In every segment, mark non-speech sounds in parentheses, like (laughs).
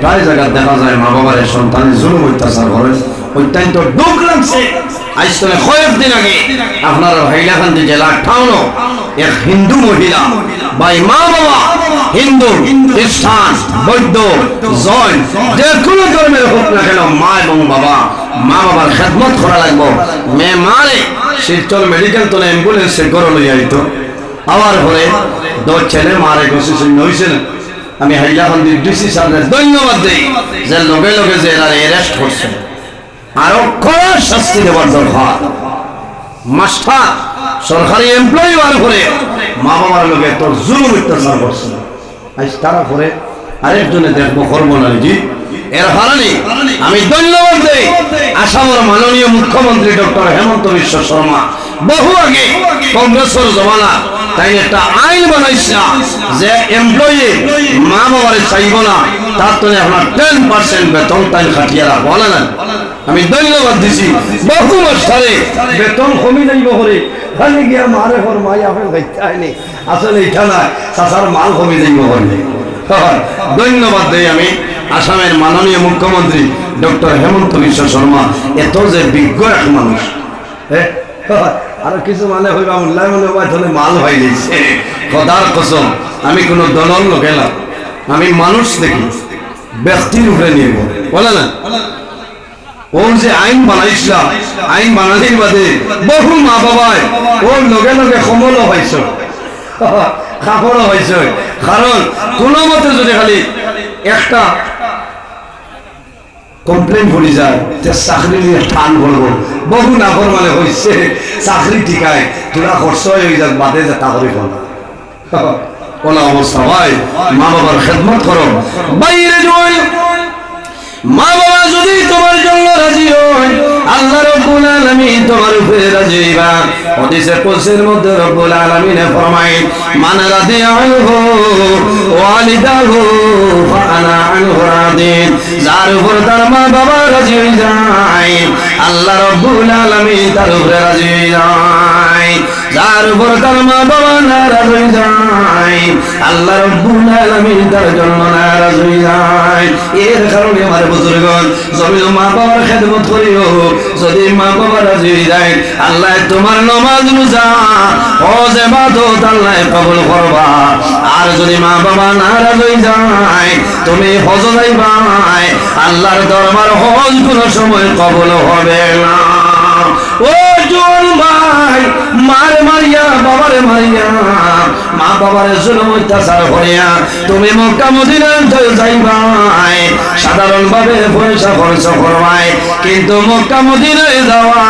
প্রায় জায়গায় দেখা যায় মা বাবার সন্তানের জুলুম অত্যাচার করে অত্যন্ত দুঃখ লাগছে আজ তুমি কয়েকদিন আগে আপনার হাইলাকান্দি জেলার টাউনও এক হিন্দু মহিলা বা মা বাবা হিন্দু খ্রিস্টান বৌদ্ধ জৈন যে কোনো ধর্মের হোক না কেন মা এবং বাবা মা বাবার খেদমত করা লাগবো মেয়ে মারে শিলচর মেডিকেল তো অ্যাম্বুলেন্সে গড় লই আইতো আবার পরে দো ছেলে মারে গেছে শূন্য না আমি হাইলাকান্দির ডিসি সাহেবের ধন্যবাদ দেই। যে লগে লগে যে এরা অ্যারেস্ট করছে। আরও কড়া শাস্তি দেওয়ার দরকার। মাস্টার সরকারি এমপ্লয়ি বার করে মা বাবার লোকে তোর জুলুম অত্যাচার করছে। আজ তারা করে আরেকজনে দেখব করব না জি এর কারণে আমি ধন্যবাদ দেই আসামের মাননীয় মুখ্যমন্ত্রী ডক্টর হেমন্ত বিশ্ব শর্মা। বহু আগে কংগ্রেসের জমানা তাই একটা আইন বানাইছে যে এমপ্লয়ি মা বাবারে চাইব না, তার তো আপনার টেন পার্সেন্ট বেতন তাই খাটিয়ে রাখব না? আমি ধন্যবাদ দিছি। বহু মাস্টারে বেতন কমি যাইব করে খালি গিয়া মারে ঘর মাই আপেল হয়নি। আসলে এটা না চাষার মাল কমি যাইব করে (laughs) ধন্যবাদ দেই আমি। আসামের মাননীয় মুখ্যমন্ত্রী ডক্টর হেমন্ত বিশ্ব শর্মা, এত যে বিজ্ঞ এক মানুষ হ্যাঁ? (laughs) আর কিছু মানে হইবা মূল্যায় মনে হবা তাহলে মাল হয়ে গেছে। খদার কসম, আমি কোনো দলন লোকেলাম আমি মানুষ দেখি, ব্যক্তির উপরে নিয়ে বলে না? ওর যে আইন বানাইছিলাম আইন বানানির বাদে বহু মা বাবায় ওর লগে লগে সমল হয়েছ কাপড় হয়েছে কারণ কোনো মতে যদি খালি একটা কমপ্লেন করে যায়, যে চাকরি নিয়ে টান করব বহু নাগর মানে হয়েছে চাকরি ঠিকায় তোরা খরচ হয়ে যাক, বাদে যে তাহলে (laughs) কোন অবস্থা হয়। মা বাবার খেদমত করো বাইরে মা বাবা যদি তোমার হাদিসে কুদসির মধ্যে রব্বুল আলামিন ফরমায়, মান রাদিয়া আনহু ওয়ালিদাহু ফাআনা আনহু রাদিন। যার উপর তার মা বাবা রাজি হয়ে যায়, আল্লাহ রব্বুল আলামিন তার উপরে রাজি হয়ে যায়। যার উপর তার মা বাবা নারাজ হয়ে যায়, আল্লাহ তার নারাজ হয়ে যায়। এর কারণে আমার মা বাবার খেদমত করিও, যদি মা বাবা রাজি হয়ে যায়, আল্লাহ তোমার নমাজ রোজা ও আল্লাহ কবুল করবা। আর যদি মা বাবা নারাজ হয়ে যায়, তুমি হজ যাইবা, আল্লাহর দরবার হজ কোনো সময় কবুল হবে না। ও জোন মাই মার মারিয়া, বাবারে মারিয়া, মা বাবারে জুলুম অত্যাচার করিয়া তুমি মক্কা মদিনায় যাইবাই সাধারণ ভাবে পয়সা খরচ করবাই, কিন্তু মক্কা, মদিনায় যাওয়া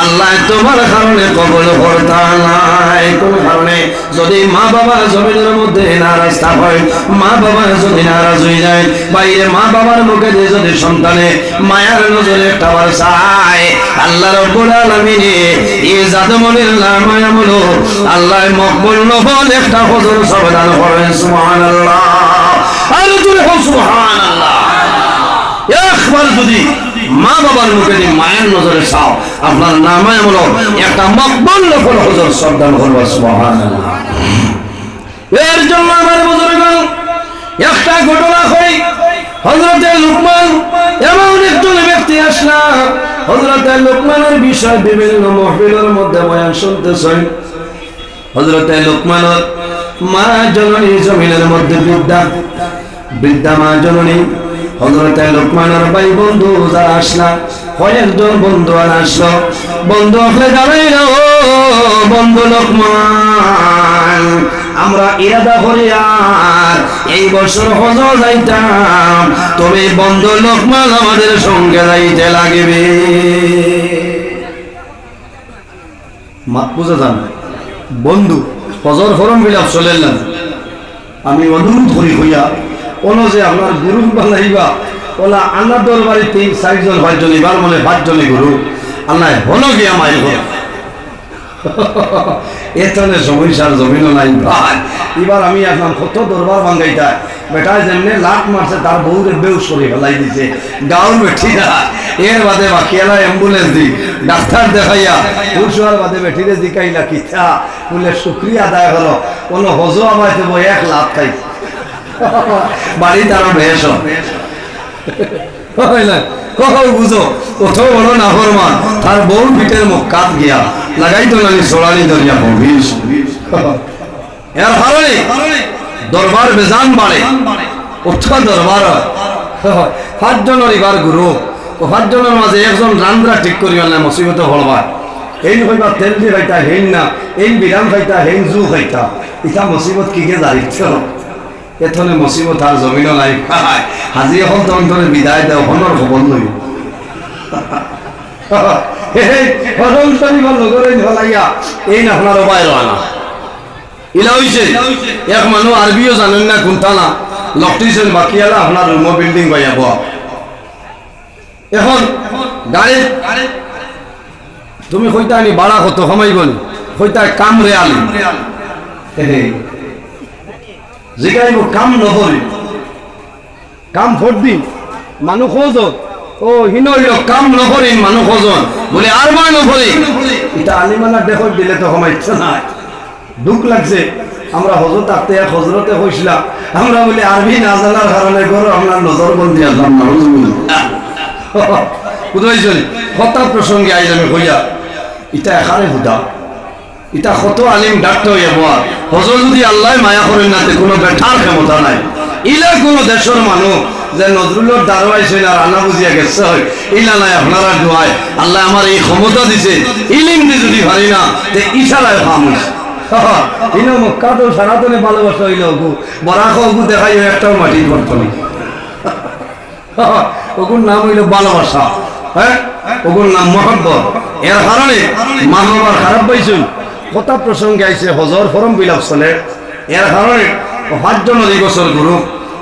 আল্লাহ তোমার কারণে কবল করতা নাই। কোন কারণে যদি মা বাবা জমিনের মধ্যে নারাজ হয় মা বাবা যদি নারাজ হয়ে যায়, বাইরে মা বাবার মুখে দিয়ে যদি সন্তানে মায়ার নজরে খাবার চায়, আল্লাহ রব্বুল আলামিনে এই জাদমনের বলো আল্লাহ মকবুল নফল একটা হজর সবদান করেন, সুবহানাল্লাহ। আর হো সুবহানাল্লাহ। একবার যদি মা বাবার মুখে দিয়ে মায়ের নজরে চাও, আপনার নামায় হলো একটা মকবুল নফল হজর করব সুবহানাল্লাহ। এর জন্য আমার বুজুর্গ একটা ঘটনা হয় হজরতে লুকমান এমন একজন ব্যক্তি আসলাম হজরতে লুকমানের বিষয় বিভিন্ন মহফিলের মধ্যে বয়ান শুনতেছেন হজরতে লুকমানের মা জননী জমিনের মধ্যে বৃদ্ধা। বৃদ্ধা মা জননী হজরতে লোকমানের ভাই বন্ধু যারা আসলা কয়েকজন বন্ধু আর আসলো। বন্ধু আসলে না বন্ধু লোকমান, আমরা ইরাদা করি আর এই বছর হজ যাইতাম। তবে বন্ধু লোকমান আমাদের সঙ্গে যাইতে লাগবে। বুঝে যান? বন্ধু, হজর ফরম বিলাপ চলে না আমি অনুরোধ করি হইয়া কোনো যে আপনার গুরু বানাইবা, ওলা আন্নার দরবারে তিন চারজন পাঁচজন এবার মনে পাঁচজনে গুরু। আল্লাহ হলো গিয়া হল। (laughs) এতনে জমিনও নাই ভাই। এবার আমি এখন কত দরবার বেটা লাট মারছে, তার বউরে বেউস করে ফেলাই দিছে। গাঁর বেঠিরা এর বাদে বাকিয়ালা অ্যাম্বুলেন্স দি। ডাক্তার দেখাইয়া পুরুষার বাদে বেঠিরে দিকাইলা কিতা? বলে, শুক্রিয়া আদায় হলো। কোনো হজো আমায় দেবো এক লাভ খাইছে বাড়ি তারা না কখন বুঝো? কত বড় নাফরমান তার বউ পিঠের মুখ কাত গিয়া লাগাই তো নানি সোলানি দরিয়া ভবিস এর কারণে দরবার বেজান বাড়ে। উৎসব দরবার পাঁচজনের এবার গুরু, ও পাঁচজনের মাঝে একজন রান্দ্রা ঠিক করি না মুসিবত হলবা এই হইবা তেল দি খাইতা হেন না এই বিরাম খাইতা হেন জু খাইতা ইটা মুসিবত কি কে দাঁড়িয়েছ এথনে মুসিবত আর জমিন নাই। হাজি এখন তো বিদায় দেও হনর খবর হলাইয়া এই না আপনার উপায় না। ইলা হইছে এক মানুষ আরবিও জানেন না কোনটা না। লকটিছেন বাকি আলা আপনার রুমো বিল্ডিং পাইয়া বয়া এখন গাড়ি। তুমি কইতা আনি বাড়া কত কমাইব নি কইতা কাম রে আলি জিগাইব কাম নহরি কাম ফোর দিন মানুষ খোঁজ ও হিন কাম নহরি মানুষ খোঁজন বলে আর বার নহরি এটা আলিমালা দেখো দিলে তো কমাইছে না দুঃখ লাগছে। আমরা হজরত আত্মে হজরতে হইছিলাম আমরা বলি আরবি না জানার কারণে করো আমরা নজর বন্দি আসলাম (laughs) না বুঝাইছেন কথা প্রসঙ্গে আইজ আমি হইয়া ইটা এখানে হুদা ইটা কত আলিম ডাক্তার হইয়া বয়া। হজর যদি আল্লাহ মায়া করেন না কোনো বেঠার ক্ষমতা নাই। ইলা কোনো দেশের মানুষ যে নজরুলের দারোয়াইছে না, রান্না বুঝিয়া গেছে হয়। ইলা নাই আপনারা আল্লাহ আমার এই ক্ষমতা দিছে। ইলিম দি যদি পারি না, তে ইশারায় খামুস ইনো মক্কা তো সারাতনে ভালোবাসা হইল ওগু বরাক ওগু দেখাই একটাও মাটির বর্তনে ওগুর নাম হইল ভালোবাসা। হ্যাঁ ওগুর নাম মহব্বত। এর কারণে মা বাবার খারাপ পাইছেন। কথা প্রসঙ্গে আইছে হজর ফরম বিলাপ চলে এর কারণে পাঁচজন এই বছর গুরু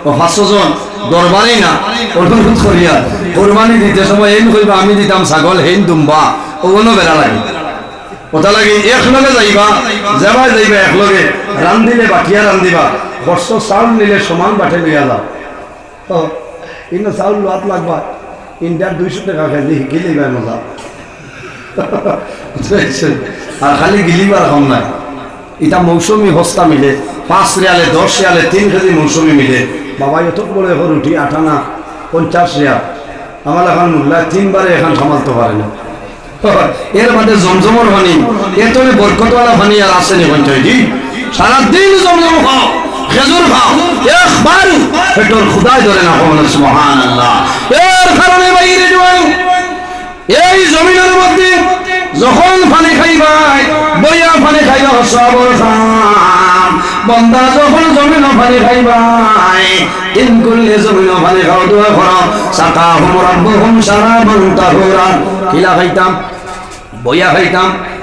ও পাঁচশোজন দরবারই না, অনুরোধ করিয়া কোরবানি দিতে সময় এই কইবা, আমি দিতাম ছাগল, হেন দুম্বা ওগুলো বেড়া লাগে। ওটা লাগে, একলগে যাইবা যাবা যাইবা একলগে রান্ধিলে বাটিয়া রান্ধিবা বর্ষ চাউল নিলে সমান বাটে লইয়া যাও ও ইন্ন চাউল লোৱাত লাগবা ইণ্ডিয়াত দুইশ টাকা কেজি শিকিলিবাই মজা। (laughs) আর খালি গিলিবার কম নাই। এটা মৌসুমি হস্তা মিলে, পাঁচ রিয়ালে দশ রিয়ালে তিন কেজি মৌসুমি মিলে। বাবা এত বড় এখন উঠি আঠানা পঞ্চাশ রিয়াল আমার এখন মূল্য তিনবারে এখন সামালতে পারে না। (laughs) এর মধ্যে জমজমর পানি এত বরকতওয়ালা পানি আর আসেনি পঞ্চায়েত? সারাদিন জমজম খাও খেজুর খাও একবার পেটর খুদাই ধরে না কমন সুবহান আল্লাহ এর কারণে বাইরে জোয়ান এই জমিনের মধ্যে যখন ফানে খাইবাই, বইয়া ফানে খাইবা সবর খাম। বন্দা যখন জমিন ফানে খাইবাই ইন করলে জমিন ফানে খাও, দোয়া করো। সাকা হুম, রব্বুহুম শারাবান তাহুরা কিলা খাইতাম? বইয়া খাইতাম?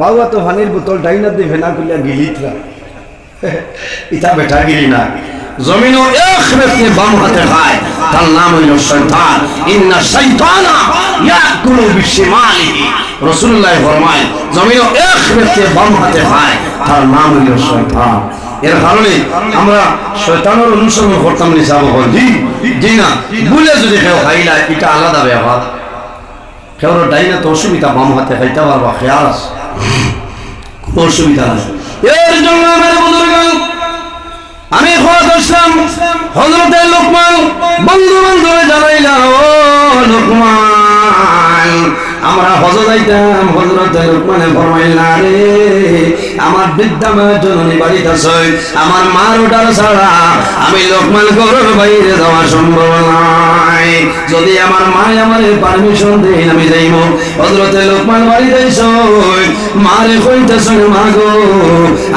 বাবা তো পানির বোতল ডাইনা দিয়ে ভেনা করিয়া গিলিতরা ইটা বেটা গিলি না। জমিন বাম হাতে খায়। তার নাম হইল শয়তান। ইন্না শয়তানা ইয়াকুলু বিশিমালিহি। রাসূলুল্লাহ ফরমায় জমিন এক ব্যক্তি বাম হাতে খায়। তার নাম হইল শয়তান। এর কারণে আমরা শয়তানের অনুসরণ করতাম নিসাব হল জি জি না ভুলে যদি কেউ খাইলা এটা আলাদা কেউ ডাইনা তো অসুবিধা বাম হাতে খাইতে পারবা, খেয়াল আছে। অসুবিধা এর জন্য আমার বুজুর্গ আমি খোয়া করছিলাম হজরতে লোকমান বন্ধু বান্ধবে জানাইলাম লোকমান। আমরা হজ যাইতাম হজরতে লোকমানে ফরমাইল রে, আমার বৃদ্ধা মা জননী বাড়িতে আছে আমার মার ওটার ছাড়া আমি লোকমান গৌরব বাইরে যাওয়া সম্ভব নাই যদি আমার মা আমার পারমিশন দেয় আমি যাইব। হজরতে লোকমান বাড়িতে মারে কইতেছেন মা গো,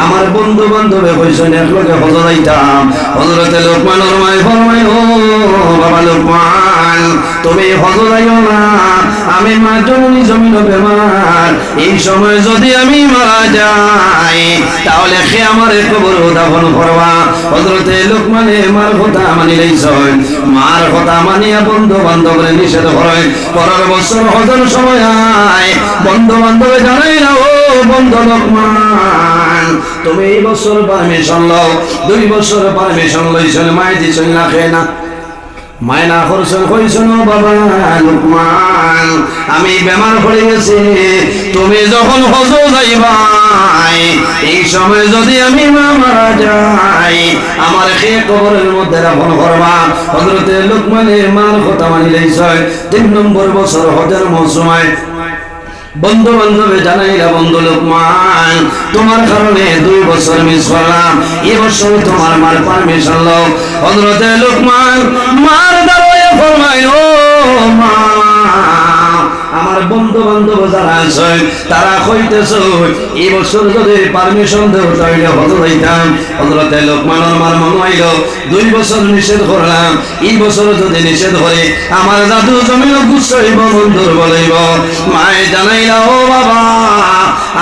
আমার বন্ধু বান্ধবে কইছেন একলগে হজ যাইতাম হজরতে লোকমানের মায় ফরমাই ও বাবা লোকমান তুমি হজ না। আমি মা জননী জমিন বেমার এই সময় যদি আমি মারা যাই, তাহলে সে আমার কবর দাফন করবা। হজরতে লোকমানে মার কথা মানি লইছয় মার কথা মানিয়া বন্ধু বান্ধবরে নিষেধ করে পরের বছর হজর সময় আয়। বন্ধু বান্ধবে জানাই না, ও বন্ধু লোকমান, তুমি এই বছর পারমিশন লও। দুই বছর পারমিশন লইছন মাই দিছন না খেয়ে না। মায়না করছেন কইছেন বাবা লুকমান। আমি বেমার পড়ে গেছি। তুমি যখন হজ যাইবাই এই সময় যদি আমি মারা যাই, আমার সে কবরের মধ্যে রাখন করবা হজরতে লুকমানের মার কথা মানি লইছয় তিন নম্বর বছর হজের মৌসুমায় বন্ধু বান্ধবে জানাইলা, বন্ধু লোকমান, তোমার কারণে দুই বছর মিস করলাম। এবছর তোমার মার পারমিশন লও। হজরতে লোকমান মার দাঁড়ায় ফরমাই ও মা আমার বন্ধু বান্ধব যারা আছে তারা কইতেছ, এই বছর যদি পারমিশন দেও তাহলে হত হইতাম। হজরতে লোকমানের মার মনে হইল দুই বছর নিষেধ করলাম, এই বছর যদি নিষেধ করে, আমার জাদু জমিন গুছাইব বন্ধুর বলাইব মায়ে জানাইলা, ও বাবা,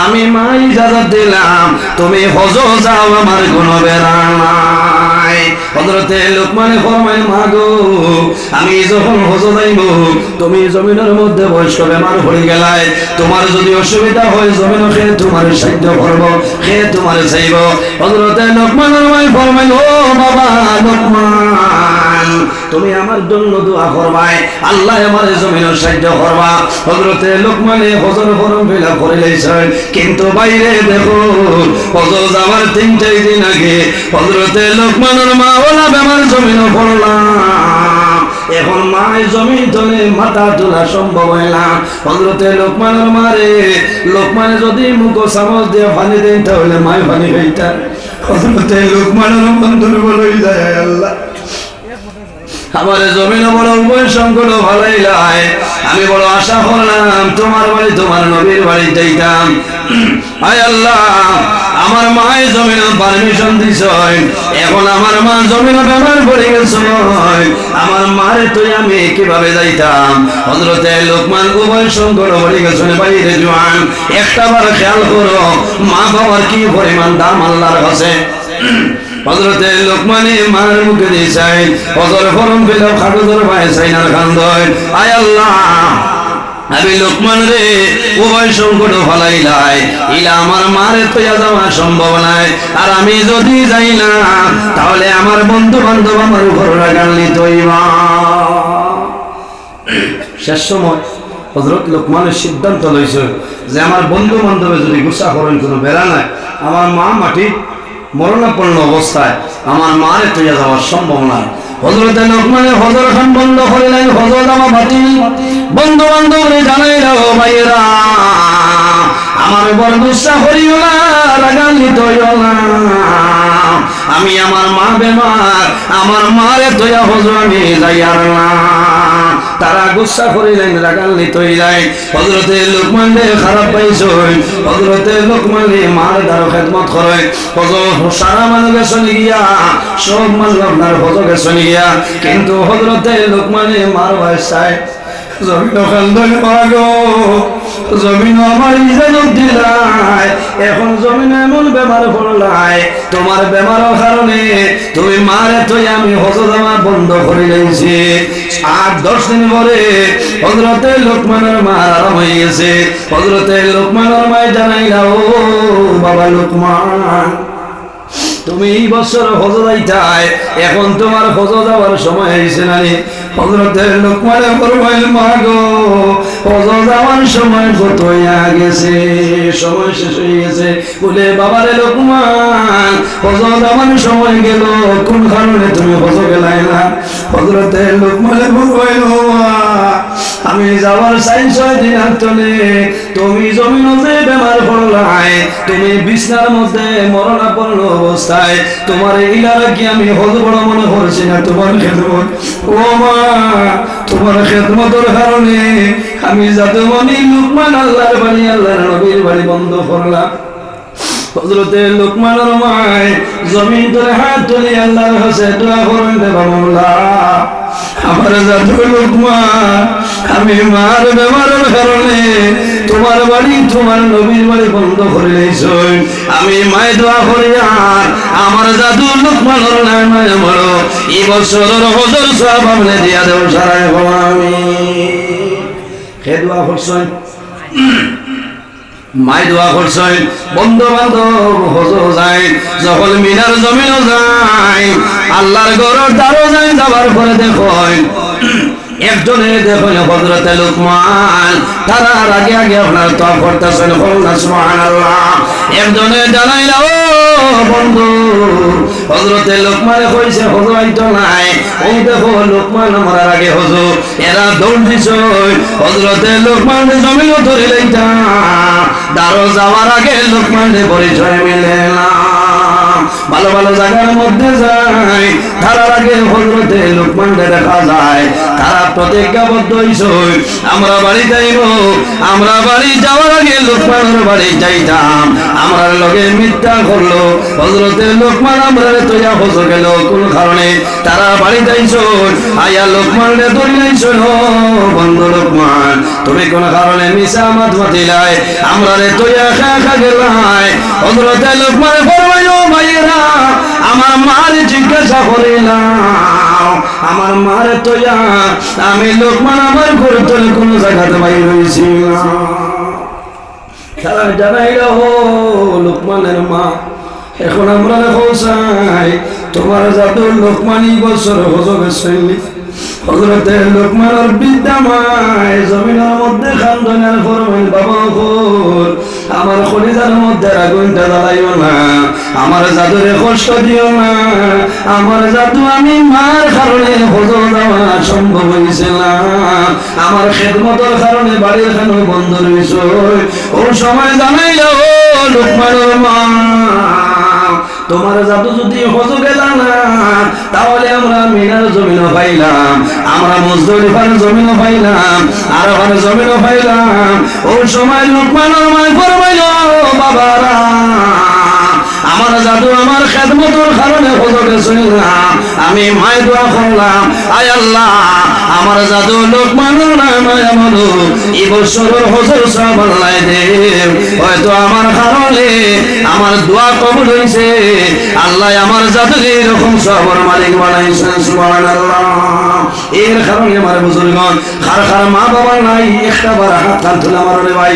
আমি মাই ইজাজত দিলাম, তুমি হজ যাও, আমার কোনো বেড়া নাই হজরতে লোকমানে ফরমাই মাগো আমি যখন হজ যাইব, তুমি জমিনের মধ্যে বয়স্ক বেমার হয়ে গেলায়। তোমার যদি অসুবিধা হয় জমিন সে তোমার সাহায্য করব সে তোমার চাইব? হজরতে লোকমানের মাই ফরমাই ও বাবা, লোকমান তুমি আমার জন্য দোয়া করবাই আল্লাহ আমার জমিনের সাহায্য করবা হজরতে লোকমানে হজর ফরম ফিলা করে লাইছেন কিন্তু বাইরে দেখো হজর যাওয়ার তিন চার দিন আগে হজরতে লোকমানের মা ওলা বেমার জমিন পড়লাম। এখন মায়ের জমিন তলে মাথা তোলা সম্ভব হয় না। হজরতে লোকমানের মারে, লোকমানে যদি মুখ চামচ দিয়ে পানি দেন, তাহলে মায় পানি খাইতা হজরতে লোকমানের বন্ধুর বলে যায় আল্লাহ আমার জমিন বড় সংকট ভালোই লাই আমি বড় আশা করলাম তোমার বাড়ি, তোমার নবীর বাড়ি যাইতাম আয় আল্লাহ, আমার মায়ের জমিন পারমিশন দিছ। এখন আমার মা জমিন ব্যবহার করে গেছ। আমার মারে তুই আমি কীভাবে যাইতাম? হজরতে লোকমান উভয় সংকট বলে গেছেন বাইরে জোয়ান একটা বার খেয়াল করো, মা বাবার কি পরিমাণ দাম আল্লাহর কাছে? লোকমানে আমি আমার সম্ভব নাই। আর আমি যদি যাই না, তাহলে আমার বন্ধু বান্ধব আমার উপর রাগালি তৈবা শেষ সময় হজরত লোকমানের সিদ্ধান্ত লইছে যে আমার বন্ধু বান্ধবে যদি গুসা করেন কোনো বেড়া নাই, আমার মা মাটি মরণাপন্ন অবস্থায় আমার মারে তৈয়া যাওয়ার সম্ভব নয় হজরতে লোকমানে হজর খান বন্ধ করিলেন হজর আমার বাতিল বন্ধু বান্ধব জানাই রাখো ভাইয়েরা, আমার বড় গুসা করিও না, রাগান্বিত হইও না। আমি আমার মা বেমার, আমার মারে তৈয়া হজর আমি যাইয়ার না। তারা গুসা করিলেন রাগাল্লি তৈরাই হজরতে লোকমানে খারাপ পাইছই। হজরতে লোকমানে মার দ্বারা খেদমত করে। সারা মানুষ গেছে গিয়া, সব মানুষ আপনার হজকে গেছে গিয়া। কিন্তু হজরতে লোকমানে মার বয়সায় জমিন খান্দন পাগো, জমিন আমার ইজাজত দিলাই। এখন জমিন এমন বেমার পড়লাই, তোমার বেমারের কারণে তুমি মারে তুই আমি হজর আমার বন্ধ করে দিয়েছি আট দশ দিন পরে হজরতে লোকমানের মা আরাম হয়ে গেছে। হজরতে লোকমানের মায় জানাইলা ও বাবা লোকমান, তুমি এই বছর হজ যাইতাই এখন তোমার হজ যাওয়ার সময় হয়েছে না রে হজরতের লোকমানে ফরমাইল, মা গো, ওজো যাওয়ার সময় কত গেছে? সময় শেষ হয়ে গেছে। বলে, বাবারে লোকমান, ওজো যাওয়ার সময় গেল কোন কারণে তুমি হজ গেলাই না হজরতের লোকমানে ফরমাইল, মা আমি যাওয়ার চাই ছয় দিন চলে তুমি বেমার পড়লাই তুমি বিছনার মধ্যে মরণাপন্ন অবস্থায়, তোমার কি আমি হল বড় মনে করছি না? তোমার খেদমত। ও মা, তোমার খেদমতের কারণে আমি যাতে মনি লুকমান আল্লাহর বাড়ি আল্লাহর নবীর বাড়ি বন্ধ করলাম। হজরতে লোকমানের মায় জমিন ধরে হাত তুলে আল্লাহর কাছে দোয়া করেন দেবা আমার জাদু লোকমান আমি মার বেমারের কারণে তোমার বাড়ি, তোমার নবীর বাড়ি বন্ধ করে লইছই আমি মায় দোয়া করি, আর আমার জাদু লোকমানের নাই মায় আমার এই বছরের হজর সব আপনি দিয়া দেব সারাই আমি সে দোয়া করছেন মাই দোয়া করছেন। বন্ধু বান্ধব হজো যায়, যখন মিনার জমিনও যায়, আল্লাহর গরর দ্বারও যায়, যাবার পরে দেখেন একজনের দেখুন হজরতে লুকমান, তারা আগে আগে আপনার তো করতেছেন সুবহানাল্লাহ। একজনে জানাইলা, ও বন্ধু। হজরতে লোকমানে কইছে হজরাইতো নাই। ও দেখো লোকমান আমার আগে হজু এরা দৌড় দিছ হজরতে লোকমান জমিন ধরে লইতা। দারো যাওয়ার আগে লোকমানে পরিচয় মিলে না। ভালো ভালো জায়গার মধ্যে যায়। তারার আগে হজরতে লোকমানকে দেখা যায়। তারা প্রতিজ্ঞাবদ্ধ হইছে আমরা বাড়ি যাইব, আমরা বাড়ি যাওয়ার আগে লোকমানের বাড়ি যাইতাম। আমরা লগে মিথ্যা করল হজরতে লোকমান আমরা তৈয়া হজ গেল কোন কারণে? তারা বাড়ি যাইছ আয়া লোকমান রে যাইছ বন্ধু লোকমান, তুমি কোন কারণে মিশা মাত মাতিলাই? আমরা রে তৈয়া খা খা গেলাই। হজরতে লোকমান ফরমাইলো ভাইয়েরা, আমার মার জিজ্ঞাসা করিলাম। আমার মার তৈয়া। আমি লোকমান, আমার ঘর তোলে কোন জায়গাতে তারা জানাইল লোকমানের মা। এখন আমরা পৌঁছাই তোমার জাদুর লোকমানি বছর হজবে হজরতে লোকমানের বিদ্যা মায়, জমিনের মধ্যে খান্দনের বাবা আমার খলিজার মধ্যে আগুনটা জ্বালাইও না, আমার জাদুরে কষ্ট দিও না, আমার জাদু আমি মার কারণে হজর দেওয়া সম্ভব হয়েছে না। আমার খেদমতের কারণে বাড়ির খানো বন্ধ রয়েছে? ও সময় জানাইল ও লোকমানের মা, তোমার জাদু যদি হজু গেলা না, তাহলে আমরা মিনার জমিনও পাইলাম, আমরা মুজদলিফার জমিনও পাইলাম আর ওখানে জমিনও পাইলাম। ওই সময় লোকমানের মায় ফরমাইল আমার জাদু আমার খেদমতর কারণে হজরে শুনলাম আমি মায় দোয়া করলাম, আয় আল্লাহ, আমার জাদু লোকমানের নামে এমন এই বছরের হজর সব আল্লাহ দেব হয়তো আমার কারণে আমার দোয়া কবুল হয়েছে আল্লাহ আমার জাদু এরকম সবর মালিক বানাইছেন, সুবহানাল্লাহ। এর কারণে আমার বুজুর্গন খার খার মা বাবা নাই, একটা বার হাত তুলে আমার ভাই।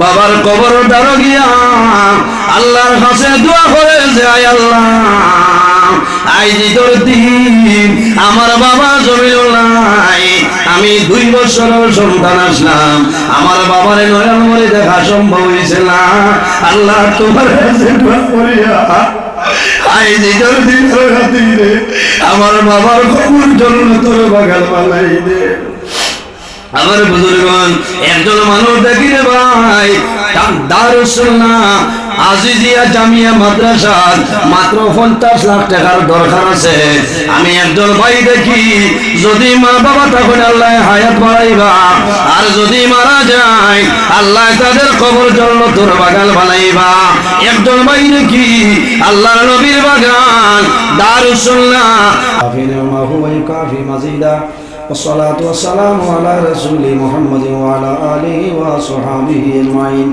বাবার কবর দ্বারা গিয়া আল্লাহর কাছে দোয়া করে যায় আল্লাহ আইজি তোর দিন আমার বাবা জমিল নাই। আমি দুই বছর সন্তান আসলাম। আমার বাবার নয়ন মরে দেখা সম্ভব হয়েছে না। আল্লাহ তোমার কাছে দোয়া করিয়া আমার বাবার খবর জন্য তোর বাগান বানাই দে। আমার বুজুর্গন একজন মানুষ দেখি রে ভাই দারুসুল্লাহ আজিজিয়া জামিয়া মাদ্রাসা মাত্র পঞ্চাশ লাখ টাকার দরকার আছে। আমি একজন ভাই দেখি, যদি মা বাবা তখন আল্লাহ হায়াত বাড়াইবা, আর যদি মারা যায়, আল্লাহ তাদের কবর জন্য তোর বাগান বানাইবা। একজন ভাই দেখি আল্লাহ নবীর বাগান দারুসুল্লাহ কাফি মাজিদা والصلاة والسلام على رسول محمد وعلى آله وصحبه أجمعين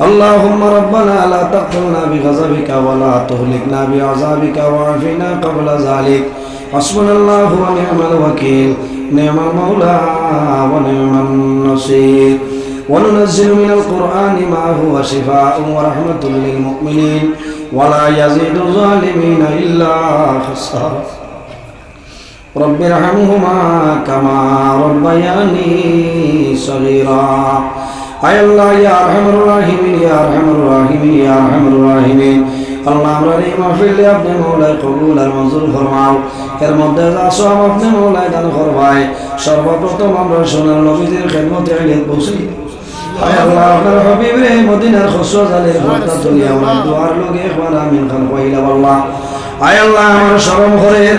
اللهم ربنا لا تقتلنا بغضبك ولا تهلكنا بعذابك وعافنا قبل ذلك حسبنا الله ونعم الوكيل نعم المولى ونعم النصير وننزل من القرآن ما هو شفاء ورحمة للمؤمنين ولا يزيد الظالمين إلا خسارة رب ارحمهما كما ربياني صغيرا আয় আল্লাহ ইয়া আরহামুর রাহিমিন ইয়া আরহামুর রাহিমিন ইয়া আরহামুর রাহিমিন আল্লাহ আমরা এই মাহফিলে আপনি মৌলায় কবুল আর মঞ্জুর ফরমাও এর মধ্যে যা সব আপনি মৌলায় দান করবাই সর্বপ্রথম আমরা সোনার নবীদের খেদমতে আইলেন পৌঁছি আয় আল্লাহ আপনার হাবিবে মদিনার খসরত আলীর ঘরটা তুলি আমরা দুয়ার লোকে একবার আমিন খান কইলা আল্লাহ আয় আল্লাহ আমার শরম ঘরের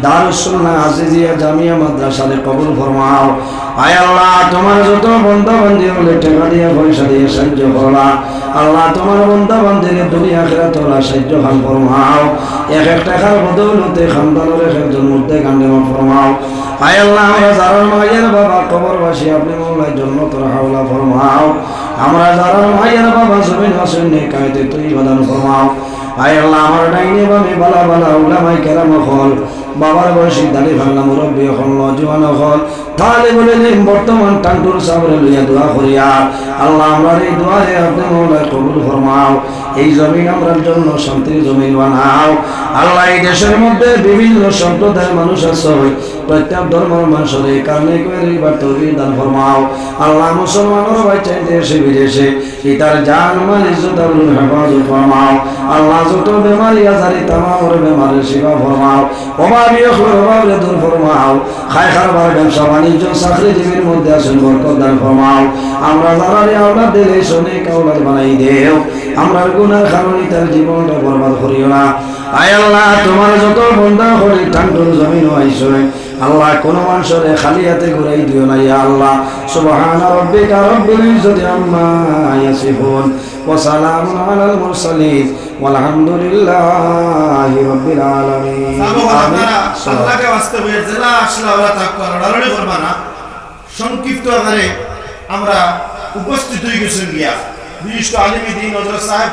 দারুসুল্লাহ আজিজিয়া জামিয়া কবরবাসী আপনি মোল্লার আমরা বাবা জমিন আসেন নে তুই বাদান ফরমাও। আয় আল্লাহ, আমার ডাইনে বামে বালা বালা উলামাই কেরাম হল। বাবার বয়সী দাঁড়ি ভাঙলা মুরব্বী হল নজওয়ান হল। তাহলে বলে দিন বর্তমান টান্টুর সাবরে লইয়া দোয়া করিয়া, আল্লাহ, আমার এই আপনি কবুল ফরমাও। এই জমিন আমরার জন্য শান্তির জমিন বানাও। আল্লাহ, এই দেশের মধ্যে বিভিন্ন সম্প্রদায়ের মানুষ আছে প্রত্যেক ধর্মের মানুষের এই কারণে করে এবার তৌফিক দান ফরমাও। আল্লাহ মুসলমানের বাচ্চা দেশে বিদেশে ইতার জান ইজ্জত আবরুল হেফাজত ফরমাও। আল্লাহ যত বেমারি আজারি তামামের বেমারের সেবা ফরমাও। অভাবী অভাবে দূর ফরমাও। খায় খারবার ব্যবসা বাণিজ্য চাকরিজীবীর মধ্যে আছেন বরকত দান ফরমাও। আমরা যারা আওলাদ দিলে শোনে কাউলাদ বানাই দেও। আমরার গুনার কারণে তার জীবনটা বরবাদ করিও না। আয় আল্লাহ তোমার যত বন্ধা করে টান্টুর জমিন আইসয় আল্লাহ কোন মানুষের খালি হাতে ঘুরাই দিও না ইয়া আল্লাহ। সুবহান রাব্বিকা রব্বিল ইজ্জতি আম্মা ইয়াসিফুন। ওয়া সালামুন আলাল মুরসালিন। রাব্বিল আলামিন। আল্লাহকে বাস্তবে আসলে লড়াই করবা না। সংক্ষিপ্ত আকারে আমরা উপস্থিত হয়ে গেছেন গিয়া। বিশিষ্ট আলিমী দিন হজরত সাহেব